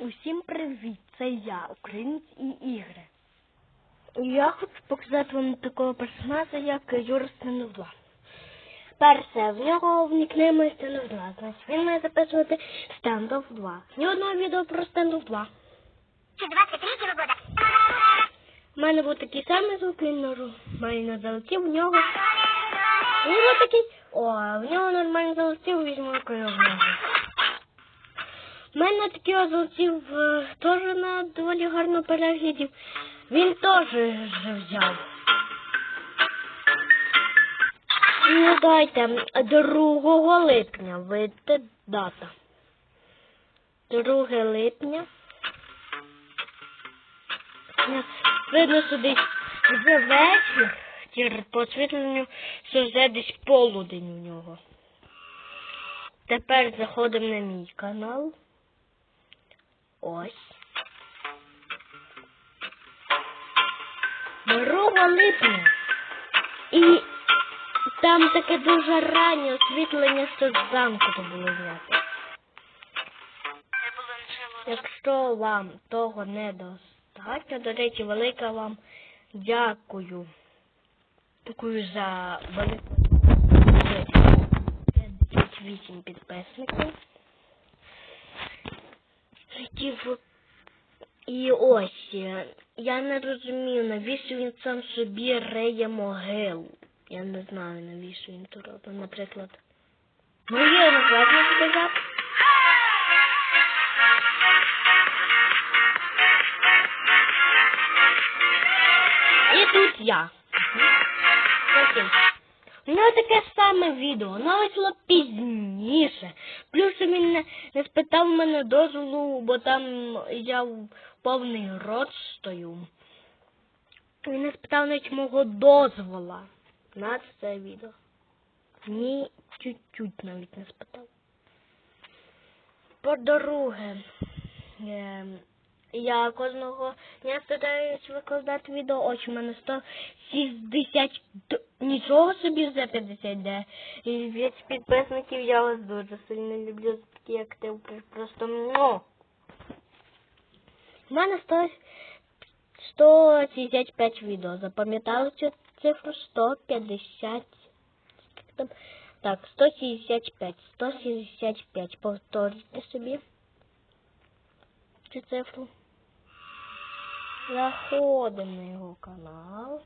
Усім привіт! Це я, українець і ігри. Я хочу показати вам такого персонажа, як Юра Становла. Перше, в нього в нікнеймі Станов 2. Значить, він має записувати Стендов 2. Ні одного відео про Стендов 2. 23 года. У мене був такий самий звук, він нормально залетів, в нього. У нього такий. О, в нього нормально залетів, візьму в нього. У мене такий от е, теж на доволі гарно переглядів. Він теж взяв. Ну дайте 2 липня вийде дата. 2 липня. Видно, десь вже вечір, по освітленню, що вже десь полудень у нього. Тепер заходимо на мій канал. Ось. 2 липня. І там таке дуже раннє освітлення, що зранку то було знято. Не. Якщо вам того недостатньо, до речі, велика вам дякую. Дякую за велику 58 підписників. Хотів і ось, е, я не розумію, навіщо він сам собі реє могилу. Я не знаю, навіщо він то робить. Наприклад, моє названня сказати. І тут я. Окей. У таке саме відео, вийшло пізніше. Плюс він не, не спитав мене дозволу, бо там я в повний рот стою. Він не спитав навіть мого дозвола на це відео. Ні, чуть-чуть навіть не спитав. По-друге, ем, я кожного дня стараюсь викладати відео. Ось у мене 160, д- нічого собі за 50 де. І від підписників я вас дуже сильно люблю за такий актив. Просто ну. У мене 100, 165 відео. Запам'ятали цю цифру 150. Скільки там? Так, 165. 165. Повторюйте собі цю цифру. Заходимо на його канал.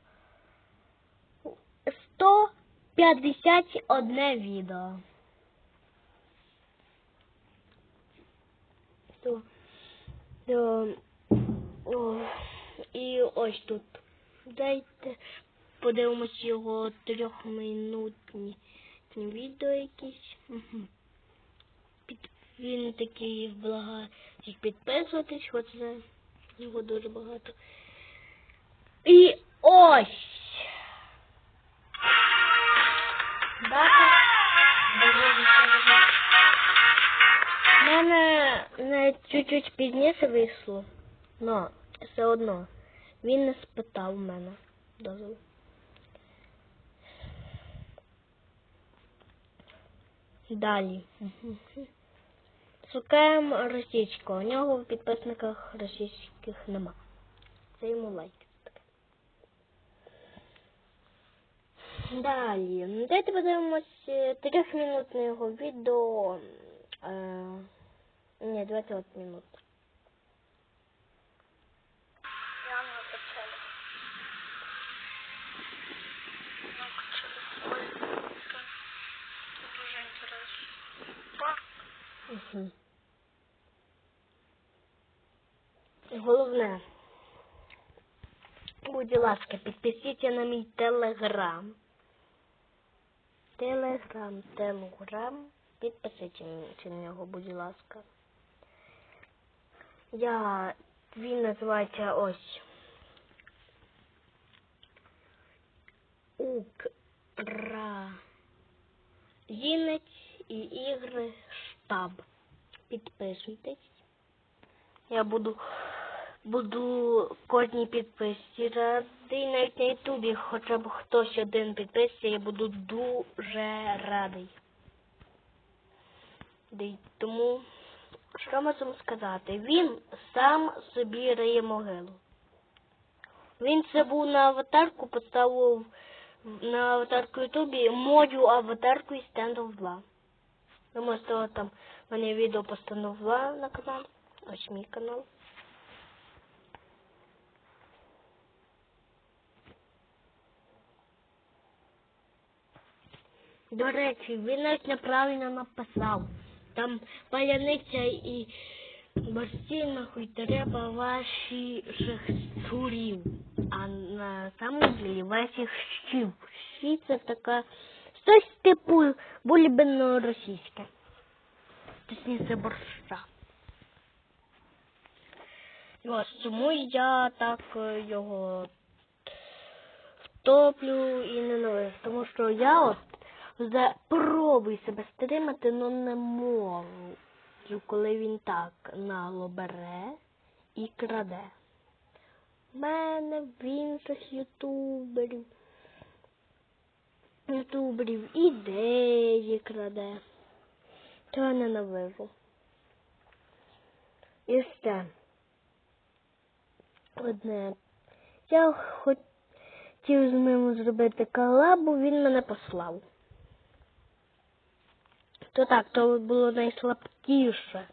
151 відео. То, то, о, і ось тут. Дайте подивимось його трьохминутні відео якісь. Під, він такий блага всіх підписуватись, хоч за його дуже багато. І ось. Дата. У мене навіть чуть-чуть пізніше вийшло, но все одно він не спитав мене дозволу. Далі. Шукаємо російського. У нього в підписниках російських нема. Це йому лайк. Далі. Давайте подивимось е, трьохмінутне його відео. Е, ні, 20 минут. Я не почала. Ну, почали. Ой, це дуже інтересно. О, Угу. Головне. Будь ласка, підпишіться на мій телеграм. Телеграм, телеграм. Підпишіться на нього, будь ласка. Я він називається ось. Українець і ігри штаб. Підписуйтесь. Я буду буду кожній підписці радий. Навіть на Ютубі хоча б хтось один підписці, я буду дуже радий. Тому Що можемо сказати? Він сам собі риє могилу. Він це був на аватарку, поставив на аватарку Ютубі мою аватарку Stand of 2. Ви можете там мене відео по Stand of 2 на каналі. Ось мій канал. До речі, він навіть неправильно написав. Там паляниця і борці нахуй треба ваші шахтурів, а на самом деле ваших щів. Щі це така щось типу бульбено російське. Точніше борща. Ось чому я так е, його втоплю і ненавижу. Тому що я от вже себе стримати, але не можу. Коли він так нагло бере і краде. В мене в інших ютуберів. Ютуберів ідеї краде. То я ненавижу. І ще одне. Я хотів з ним зробити колабу, він мене послав. То так, то було найслабкіше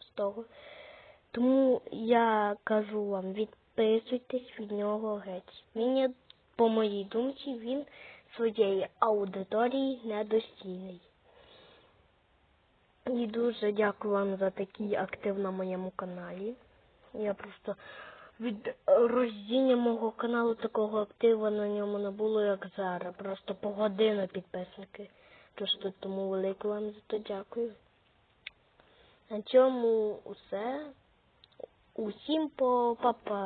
з того. Тому я кажу вам, відписуйтесь від нього геть. Він, по моїй думці, він своєї аудиторії недостійний. І дуже дякую вам за такий актив на моєму каналі. Я просто від роздіння мого каналу такого активу на ньому не було, як зараз. Просто по годину підписники. Просто тому велике вам за то дякую. На цьому усе. Усім по папа.